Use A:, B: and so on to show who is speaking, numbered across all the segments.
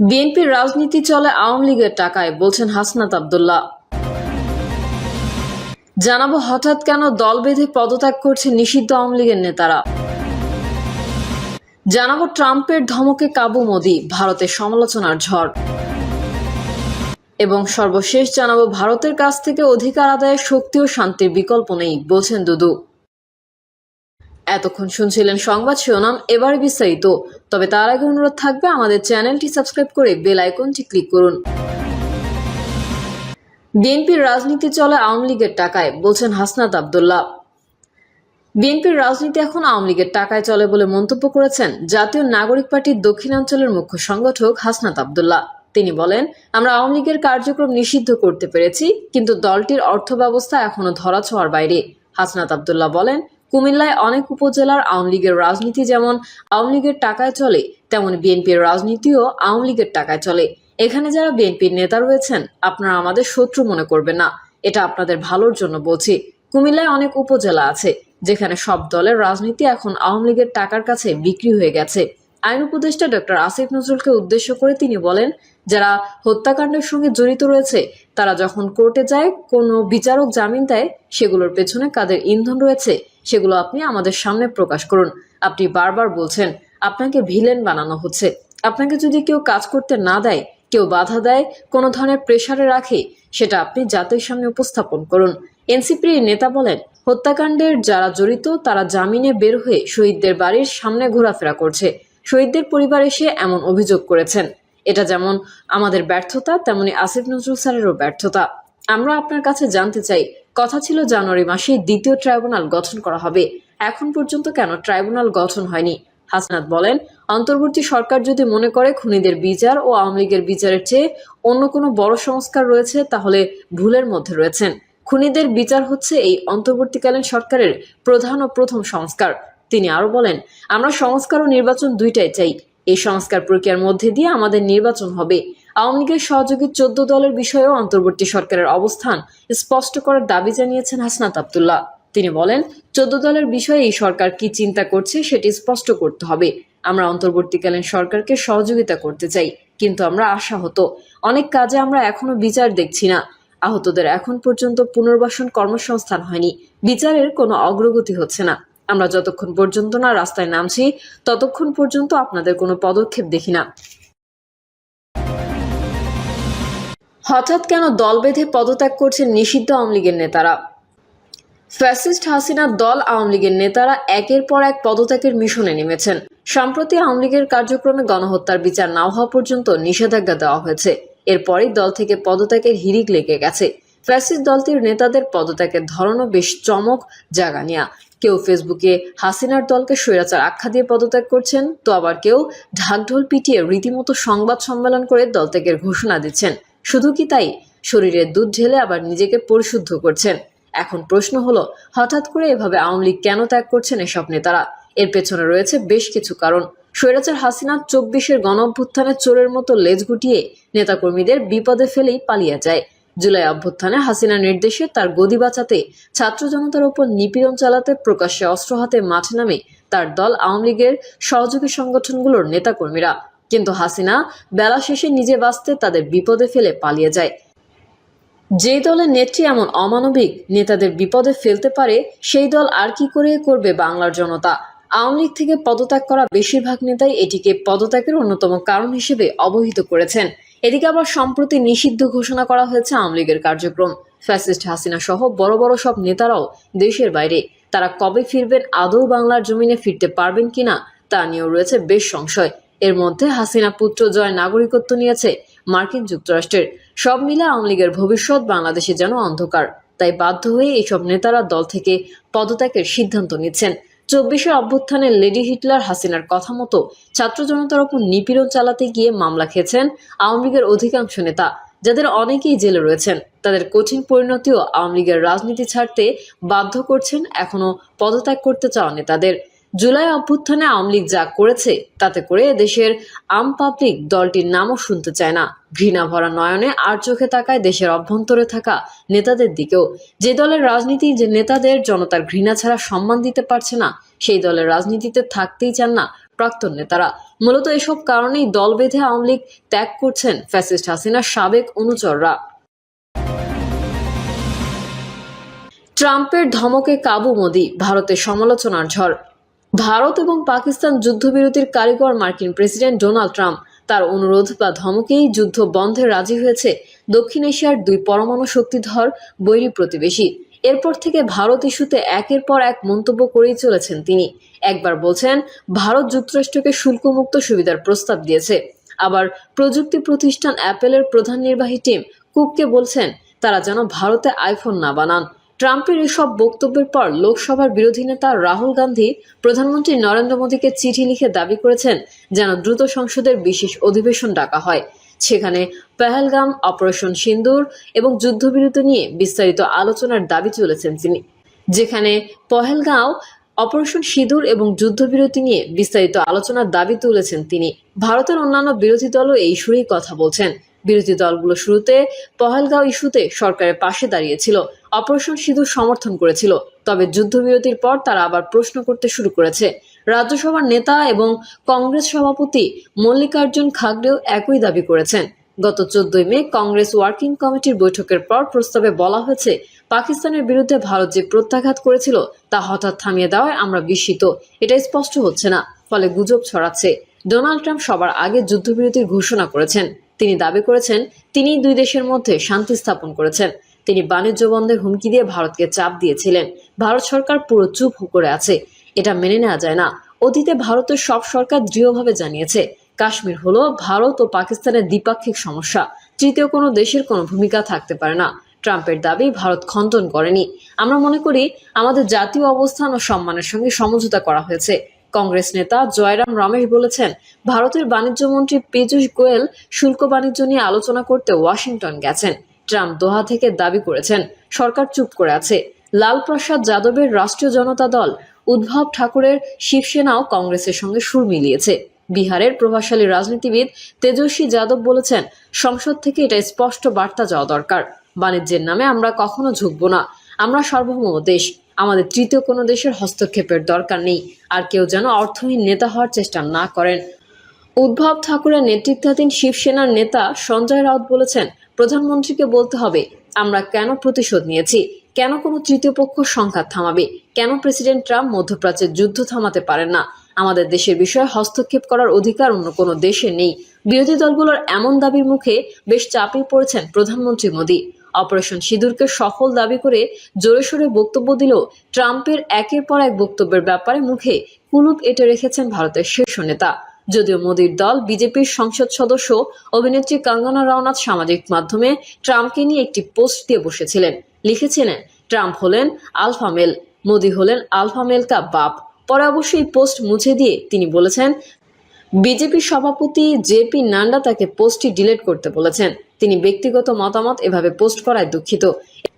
A: বিএনপির রাজনীতি চলে আওয়ামী লীগের টাকায়, বলছেন হাসনাত আবদুল্লাহ। জানাব হঠাৎ কেন দল বেঁধে পদত্যাগ করছে নিষিদ্ধ আওয়ামী লীগের নেতারা। জানাব ট্রাম্পের ধমকে কাবু মোদি, ভারতের সমালোচনার ঝড়। এবং সর্বশেষ জানাব ভারতের কাছ থেকে অধিকার আদায়ের শক্তি ও শান্তির বিকল্প নেই, বলছেন দুদু। এতক্ষণ শুনছিলেন সংবাদ শিরোনাম, এবারে বিস্তারিত। তবে তার আগে অনুরোধ থাকবে আমাদের চ্যানেলটি সাবস্ক্রাইব করে বেল আইকনটি ক্লিক করুন। বিএনপির রাজনীতি চলে আওয়ামী লীগের টাকায়, বলছেন হাসনাত আবদুল্লাহ। বিএনপির রাজনীতি এখন আওয়ামী লীগের টাকায় চলে বলে মন্তব্য করেছেন জাতীয় নাগরিক পার্টির দক্ষিণাঞ্চলের মুখ্য সংগঠক হাসনাত আবদুল্লাহ। তিনি বলেন, আমরা আওয়ামী লীগের কার্যক্রম নিষিদ্ধ করতে পেরেছি, কিন্তু দলটির অর্থ ব্যবস্থা এখনও ধরাছোঁয়ার বাইরে। হাসনাত আবদুল্লাহ বলেন কুমিল্লায় অনেক উপজেলার আওয়ামী লীগের রাজনীতি যেমন আওয়ামী লীগের টাকায় চলে, তেমন বিএনপির রাজনীতিও আওয়ামী লীগের টাকায় চলে। এখানে যারা বিএনপির নেতা রয়েছেন, আপনারা আমাদের শত্রু মনে করবেন না। এটা আপনাদের ভালোর জন্য বলছি। কুমিল্লায় অনেক উপজেলা আছে, যেখানে সব দলের রাজনীতি এখন আওয়ামী লীগের টাকার কাছে বিক্রি হয়ে গেছে। আইন উপদেষ্টা ডক্টর আসিফ নজরুলকে উদ্দেশ্য করে তিনি বলেন, যারা হত্যাকাণ্ডের সঙ্গে জড়িত রয়েছে, তারা যখন কোর্টে যায়, কোনো বিচারক জামিন দেয়, সেগুলোর পেছনে কাদের ইন্ধন রয়েছে সেগুলো আপনি আমাদের সামনে প্রকাশ করুন। আপনি বারবার বলছেন, আপনাকে ভিলেন বানানো হচ্ছে। আপনাকে যদি কেউ কাজ করতে না দেয়, কেউ বাধা দেয়, কোনো ধরনের প্রেসারে রাখে, সেটা আপনি জাতির সামনে উপস্থাপন করুন। এনসিপির নেতা বলেন, হত্যাকাণ্ডের যারা জড়িত, তারা জামিনে বের হয়ে শহীদদের বাড়ির সামনে ঘোরাফেরা করছে। শহীদদের পরিবার এসে এমন অভিযোগ করেছেন। এটা যেমন আমাদের ব্যর্থতা, তেমনি আসিফ নজরুল স্যারেরও ব্যর্থতা। আমরা আপনার কাছে জানতে চাই কথা ছিল জানুয়ারি মাসে দ্বিতীয় ট্রাইব্যুনাল গঠন করা হবে। এখন পর্যন্ত কেন ট্রাইব্যুনাল গঠন হয়নি? হাসনাত বলেন, অন্তর্বর্তী সরকার যদি মনে করে খুনিদের বিচার ও আওয়ামী লীগের বিচারের চেয়ে অন্য কোনো বড় সংস্কার রয়েছে, তাহলে ভুলের মধ্যে রয়েছেন। খুনিদের বিচার হচ্ছে এই অন্তর্বর্তীকালীন সরকারের প্রধান ও প্রথম সংস্কার। তিনি আরও বলেন, আমরা সংস্কার ও নির্বাচন দুইটাই চাই। এই সংস্কার প্রক্রিয়ার মধ্যে দিয়ে আমাদের নির্বাচন হবে। আওয়ামী লীগের সহযোগী চোদ্দ দলের বিষয়েও অন্তর্বর্তী সরকারের অবস্থান স্পষ্ট করার দাবি জানিয়েছেন হাসনাত আবদুল্লাহ। তিনি বলেন, চোদ্দ দলের বিষয়ে এই সরকার কি চিন্তা করছে সেটি স্পষ্ট করতে হবে। আমরা অন্তর্বর্তীকালীন সরকারকে সহযোগিতা করতে চাই, কিন্তু আমরা আশা হতো অনেক কাজে আমরা এখনও বিচার দেখছি না। আহতদের এখন পর্যন্ত পুনর্বাসন কর্মসংস্থান হয়নি। বিচারের কোনো অগ্রগতি হচ্ছে না। আমরা যতক্ষণ পর্যন্ত না রাস্তায় নামছি, ততক্ষণ পর্যন্ত আপনাদের কোনো পদক্ষেপ দেখি না। হঠাৎ কেন দল বেঁধে পদত্যাগ করছেন নিষিদ্ধ আওয়ামী লীগের নেতারা? ফ্যাসিস্ট হাসিনার দল আওয়ামী লীগের নেতারা একের পর এক পদত্যাগের মিশনে নেমেছেন। সম্প্রতি আওয়ামী লীগের কার্যক্রমে গণহত্যার বিচার না হওয়া পর্যন্ত নিষেধাজ্ঞা দেওয়া হয়েছে। এরপরই দল থেকে পদত্যাগের হিরিক লেগে গেছে। ফ্যাসিস্ট দলটির নেতাদের পদত্যাগের ধরনও বেশ চমক, জাগানিয়া। কেউ ফেসবুকে হাসিনার দলকে স্বৈরাচার আখ্যা দিয়ে পদত্যাগ করছেন, তো আবার কেউ ঢাকঢোল পিটিয়ে রীতিমতো সংবাদ সম্মেলন করে দলত্যাগের ঘোষণা দিচ্ছেন। শুধু কি তাই? শরীরে দুধ ঢেলে আবার নিজেকে পরিশুদ্ধ করছেন। এখন প্রশ্ন হলো, হঠাৎ করে এভাবে আওয়ামী লীগ কেন ত্যাগ করছেন এসব নেতারা? এর পেছনে রয়েছে বেশ কিছু কারণ। স্বৈরাচার হাসিনা চব্বিশের গণ অভ্যুত্থানে চোরের মতো লেজ গুটিয়ে নেতাকর্মীদের বিপদে ফেলেই পালিয়ে যায়। জুলাই অভ্যুত্থানে হাসিনা নির্দেশে তার গদি বাঁচাতে, ছাত্র জনতার উপর নিপীড়ন চালাতে প্রকাশ্যে অস্ত্র হাতে মাঠে নামে তার দল আওয়ামী লীগের সহযোগী সংগঠনগুলোর নেতাকর্মীরা। কিন্তু হাসিনা বেলা শেষে নিজে বাঁচতে তাদের বিপদে ফেলে পালিয়ে যায়। যে দলের নেত্রী এমন অমানবিক নেতাদের বিপদে ফেলতে পারে, সেই দল আর কি করে করবে বাংলার জনতা? আওয়ামী লীগ থেকে পদত্যাগ করা বেশিরভাগ নেতাই এটিকে পদত্যাগের অন্যতম কারণ হিসেবে অবহিত করেছেন। এদিকে আবার সম্প্রতি নিষিদ্ধ ঘোষণা করা হয়েছে আওয়ামী লীগের কার্যক্রম। ফ্যাসিস্ট হাসিনা সহ বড় বড় সব নেতারাও দেশের বাইরে। তারা কবে ফিরবেন, আদৌ বাংলার জমিনে ফিরতে পারবেন কিনা তা নিয়েও রয়েছে বেশ সংশয়। এর মধ্যে হাসিনা পুত্র জয় নাগরিকত্ব নিয়েছে মার্কিন যুক্তরাষ্ট্রের। সব মিলে আওয়ামী লীগের ভবিষ্যৎ বাংলাদেশে যেন অন্ধকার। তাই বাধ্য হয়ে এইসব নেতারা দল থেকে পদত্যাগের সিদ্ধান্ত নিচ্ছেন। চব্বিশে অভ্যুত্থানে লেডি হিটলার হাসিনার কথা মতো ছাত্র জনতার উপর নিপীড়ন চালাতে গিয়ে মামলা খেয়েছেন আওয়ামী লীগের অধিকাংশ নেতা, যাদের অনেকেই জেলে রয়েছেন। তাদের কঠিন পরিণতিও আওয়ামী লীগের রাজনীতি ছাড়তে বাধ্য করছেন এখনও পদত্যাগ করতে চাওয়া নেতাদের। জুলাই অভ্যুত্থানে আওয়ামী লীগ যা করেছে, তাতে করে দেশের আম পাবলিক দলটির নামও শুনতে চায় না। ঘৃণা ভরা নয়নে আর চোখে তাকায় দেশের অভ্যন্তরে থাকা নেতাদের দিকেও। যে দলের রাজনীতি যে নেতাদের জনতার ঘৃণা ছাড়া সম্মান দিতে পারছে না, সেই দলের রাজনীতিতে থাকতেই চান না প্রাক্তন নেতারা। মূলত এসব কারণেই দল বেঁধে আওয়ামী লীগ ত্যাগ করছেন ফ্যাসিস্ট হাসিনার সাবেক অনুচররা। ট্রাম্পের ধমকে কাবু মোদি, ভারতের সমালোচনার ঝড়। ভারত এবং পাকিস্তান যুদ্ধবিরতির কারিগর মার্কিন প্রেসিডেন্ট ডোনাল্ড ট্রাম্প। তার অনুরোধ বা ধমকেই যুদ্ধ বন্ধে রাজি হয়েছে দক্ষিণ এশিয়ার দুই পরমাণু শক্তিধর বৈরী প্রতিবেশী। এরপর থেকে ভারত ইস্যুতে একের পর এক মন্তব্য করেই চলেছেন তিনি। একবার বলছেন, ভারত যুক্তরাষ্ট্রকে শুল্কমুক্ত সুবিধার প্রস্তাব দিয়েছে। আবার প্রযুক্তি প্রতিষ্ঠান অ্যাপেলের প্রধান নির্বাহী টিম কুককে বলছেন, তারা যেন ভারতে আইফোন না বানান। ট্রাম্পের এসব বক্তব্যের পর লোকসভার বিরোধী নেতা রাহুল গান্ধী প্রধানমন্ত্রী নরেন্দ্র মোদীকে চিঠি লিখে দাবি করেছেন যেন দ্রুত সংসদের বিশেষ অধিবেশন ডাকা হয়। সেখানে পেহেলগাম, অপারেশন সিন্দুর এবং যুদ্ধবিরতি নিয়ে বিস্তারিত আলোচনার দাবি তুলেছেন তিনি। যেখানে পহেলগাঁও, অপারেশন সিঁদুর এবং যুদ্ধবিরতি নিয়ে বিস্তারিত আলোচনার দাবি তুলেছেন তিনি। ভারতের অন্যান্য বিরোধী দলও এই সুরেই কথা বলছেন। বিরোধী দলগুলো শুরুতে পহেলগাঁও ইস্যুতে সরকারের পাশে দাঁড়িয়েছিল। অপারেশন সিঁদুর সমর্থন করেছিল। তবে যুদ্ধবিরতির পর তারা আবার প্রশ্ন করতে শুরু করেছে। রাজ্যসভার নেতা এবং কংগ্রেস সভাপতি মল্লিকার্জুন খাগড়েও একই দাবি করেছেন। গত চোদ্দই মে কংগ্রেস ওয়ার্কিং কমিটির বৈঠকের পর প্রস্তাবে বলা হয়েছে, পাকিস্তানের বিরুদ্ধে ভারত যে প্রত্যাঘাত করেছিল তা হঠাৎ থামিয়ে দেওয়ায় আমরা বিস্মিত। এটা স্পষ্ট হচ্ছে না, ফলে গুজব ছড়াচ্ছে। ডোনাল্ড ট্রাম্প সবার আগে যুদ্ধবিরতির ঘোষণা করেছেন। তিনি দাবি করেছেন তিনি দুই দেশের মধ্যে শান্তি স্থাপন করেছেন। তিনি বাণিজ্য বন্ধের হুমকি দিয়ে ভারতকে চাপ দিয়েছিলেন। ভারত সরকার পুরো চুপ করে আছে। এটা মেনে নেওয়া যায় না। অতীতে ভারতের সব সরকার দৃঢ়ভাবে জানিয়েছে, কাশ্মীর হলো ভারত ও পাকিস্তানের দ্বিপাক্ষিক সমস্যা। তৃতীয় কোনো দেশের কোনো ভূমিকা থাকতে পারে না। ট্রাম্পের দাবি ভারত খণ্ডন করেনি। আমরা মনে করি, আমাদের জাতীয় অবস্থান ও সম্মানের সঙ্গে সমঝোতা করা হয়েছে। কংগ্রেস নেতা জয়রাম রমেশ বলেছেন, ভারতের বাণিজ্য মন্ত্রী পীযূষ গোয়েল শুল্ক বাণিজ্য নিয়ে আলোচনা করতে ওয়াশিংটন গেছেন। ট্রাম্প দোহা থেকে দাবি করেছেন, সরকার চুপ করে আছে। লালপ্রসাদ যাদবের রাষ্ট্রীয় জনতা দল উদ্ভব ঠাকুরের শিবসেনাও কংগ্রেসের সঙ্গে সুর মিলিয়েছে। বিহারের প্রভাবশালী রাজনীতিবিদ তেজস্বী যাদব বলেছেন, সংসদ থেকে এটা স্পষ্ট বার্তা যাওয়া দরকার। বাণিজ্যের নামে আমরা কখনো ঝুঁকব না। আমরা সার্বভৌম দেশ। আমাদের তৃতীয় কোনো দেশের হস্তক্ষেপের দরকার নেই। আর কেউ যেন অর্থহীন নেতা হওয়ার চেষ্টা না করেন। উদ্ভব ঠাকুরের নেতৃত্বাধীন শিবসেনার নেতা সঞ্জয় রাউত বলেছেন, প্রধানমন্ত্রীকে বলতে হবে, আমরা কেন প্রতিশোধ নিয়েছি? কেন কোনো তৃতীয় পক্ষ সংঘাত থামাবে? কেন প্রেসিডেন্ট ট্রাম্প মধ্যপ্রাচ্যের যুদ্ধ থামাতে পারেন না? আমাদের দেশের বিষয়ে হস্তক্ষেপ করার অধিকার অন্য কোনো দেশে নেই। বিরোধী দলগুলোর এমন দাবির মুখে বেশ চাপে পড়েছেন প্রধানমন্ত্রী মোদী। অপারেশন। সিঁদুরকে সফল দাবি করে জোরে সোরে বক্তব্য দিলেও ট্রাম্পের একের পর এক বক্তব্যের ব্যাপারে মুখে কুলুপ এঁটে রেখেছেন ভারতের শীর্ষ নেতা। যদিও মোদীর দল, বিজেপির সংসদ সদস্য, অভিনেত্রী কঙ্গনা রাওনাথ সামাজিক মাধ্যমে ট্রাম্পকে নিয়ে একটি পোস্ট দিয়ে বসেছিলেন। লিখেছিলেন, ট্রাম্প হলেন আলফা মেল, মোদী হলেন আলফা মেল কা বাপ। পরে অবশ্য এই পোস্ট মুছে দিয়ে তিনি বলেছেন বিজেপি সভাপতি জেপি নান্ডা তাকে পোস্টটি ডিলিট করতে বলেছেন। তিনি ব্যক্তিগত মতামত এভাবে পোস্ট করায় দুঃখিত।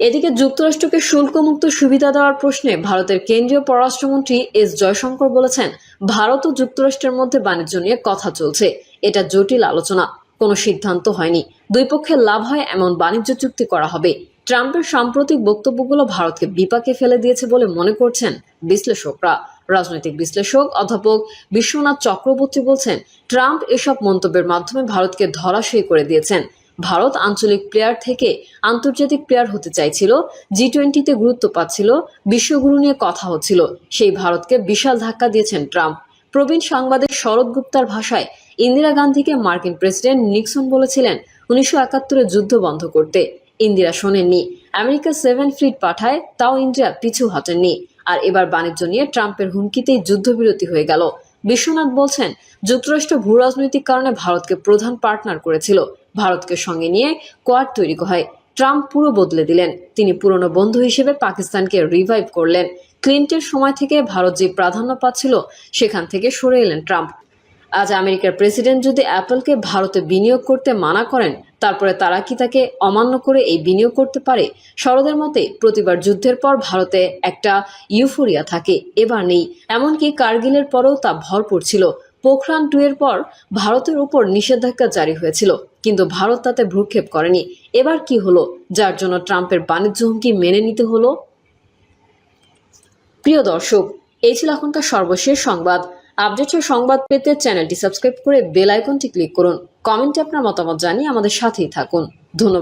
A: এদিকে যুক্তরাষ্ট্রকে শুল্কমুক্ত সুবিধা দেওয়ার প্রশ্নে ভারতের কেন্দ্রীয় পররাষ্ট্রমন্ত্রী এস জয়শঙ্কর বলেছেন, ভারত ও যুক্তরাষ্ট্রের মধ্যে বাণিজ্য নিয়ে কথা চলছে। এটা জটিল আলোচনা, কোনো সিদ্ধান্ত হয়নি। দুই পক্ষের লাভ হয় এমন বাণিজ্য চুক্তি করা হবে। ট্রাম্পের সাম্প্রতিক বক্তব্যগুলো ভারতকে বিপাকে ফেলে দিয়েছে বলে মনে করছেন বিশ্লেষকরা। রাজনৈতিক বিশ্লেষক অধ্যাপক বিশ্বনাথ চক্রবর্তী বলছেন, ট্রাম্প এসব মন্তব্যের মাধ্যমে ভারতকে ধরাশয়ী করে দিয়েছেন। ভারত আঞ্চলিক প্লেয়ার থেকে আন্তর্জাতিক প্লেয়ার হতে চাইছিল জি টোয়েন্টিতে গুরুত্ব পাচ্ছিল, বিশ্বগুরু নিয়ে কথা হচ্ছিল। সেই ভারতকে বিশাল ধাক্কা দিয়েছেন ট্রাম্প। প্রবীণ সাংবাদিক শরৎ গুপ্তার ভাষায় ইন্দিরা গান্ধীকে মার্কিন প্রেসিডেন্ট নিক্সন বলেছিলেন উনিশশো একাত্তরে যুদ্ধ বন্ধ করতে। ইন্দিরা শোনেননি। আমেরিকা সেভেন ফ্লিট পাঠায়, তাও ইন্দিরা পিছু হটেননি। আর এবার বাণিজ্য নিয়ে ট্রাম্পের হুমকিতেই যুদ্ধবিরতি হয়ে গেল। বিশ্বনাথ বলছেন, যুক্তরাষ্ট্র ভূ রাজনৈতিক কারণে ভারতকে প্রধান পার্টনার করেছিল। ভারতকে সঙ্গে নিয়ে কোয়াড তৈরি হয় ট্রাম্প পুরো বদলে দিলেন। তিনি পুরনো বন্ধু হিসেবে পাকিস্তানকে রিভাইভ করলেন। ক্লিন্টের সময় থেকে ভারত যে প্রাধান্য পাচ্ছিল, সেখান থেকে সরে এলেন ট্রাম্প। আজ আমেরিকার প্রেসিডেন্ট যদি অ্যাপলকে ভারতে বিনিয়োগ করতে মানা করেন, তারপরে তারা কি তাকে অমান্য করে এই বিনিয়োগ করতে পারে? সরদের মতে, প্রতিবার যুদ্ধের পর ভারতে একটা ইউফোরিয়া থাকে, এবার নেই। এমনকি কার্গিলের পরেও তা ভরপুর ছিল পোখরান টু এর পর ভারতের উপর নিষেধাজ্ঞা জারি হয়েছিল। কিন্তু ভারত তাতে ভ্রুক্ষেপ করেনি। এবার কি হলো? যার জন্য ট্রাম্পের বাণিজ্য হুমকি মেনে নিতে হলো? প্রিয় দর্শক, এই ছিল এখনকার সর্বশেষ সংবাদ। আপডেটের সংবাদ পেতে চ্যানেলটি সাবস্ক্রাইব করে বেল আইকনটি ক্লিক করুন। কমেন্টে আপনার মতামত জানিয়ে আমাদের সাথেই থাকুন। ধন্যবাদ।